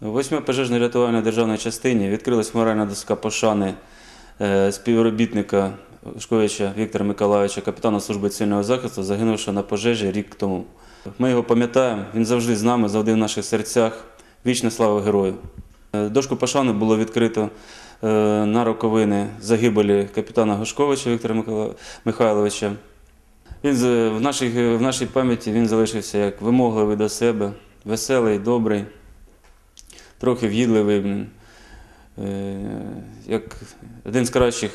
У 8 пожежно-рятувальної державної частині відкрилась моральна доска пошани е, співробітника Шковича Віктора Миколайовича, капітана служби цивільного захисту, загинувшого на пожежі рік тому. Ми його пам'ятаємо, він завжди з нами, завжди в наших серцях. Вічна слава герою. Е, Дошку пошани було відкрито е, на роковини загибелі капітана Гошковича Віктора Михайловича. Він в нашій, в нашій пам'яті він залишився як вимогливий до себе, веселий, добрий, трохи в'їдливий. Е, як один з кращих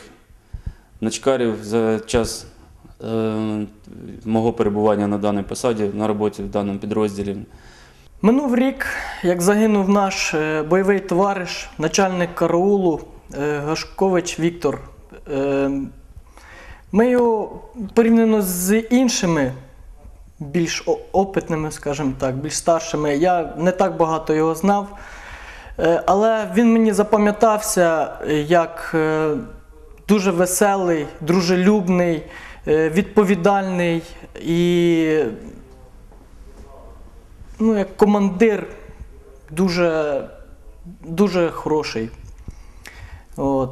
начкарів за час е, мого перебування на даній посаді, на роботі в даному підрозділі. Минув рік, як загинув наш е, бойовий товариш, начальник караулу Гашкович Віктор. Ми його порівняно з іншими, більш опитними, скажімо так, більш старшими, я не так багато його знав. Е, Але він мені запам'ятався е, як е, дуже веселий, дружелюбний, відповідальний і ну, як командир дуже, дуже хороший. От.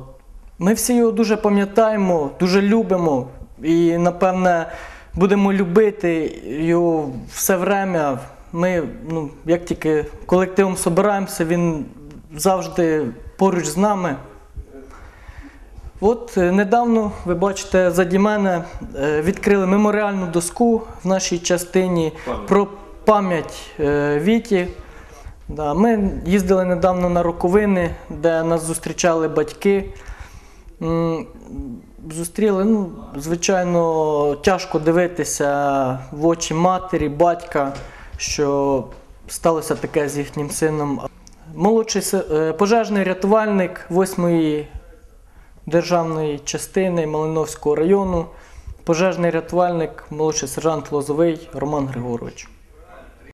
Ми всі його дуже пам'ятаємо, дуже любимо і, напевне, будемо любити його все время. Ми, ну, як тільки колективом собираємося, він завжди поруч з нами. От е, недавно, ви бачите, заді мене е, відкрили меморіальну доску в нашій частині Пам'ять. про пам'ять е, Віті. Да, ми їздили недавно на роковини, де нас зустрічали батьки. Зустріли, ну, звичайно, тяжко дивитися в очі матері, батька, що сталося таке з їхнім сином. Молодший е, пожежний рятувальник 8-ї державної частини Малиновського району, пожежний рятувальник, молодший сержант Лозовий Роман Григорович.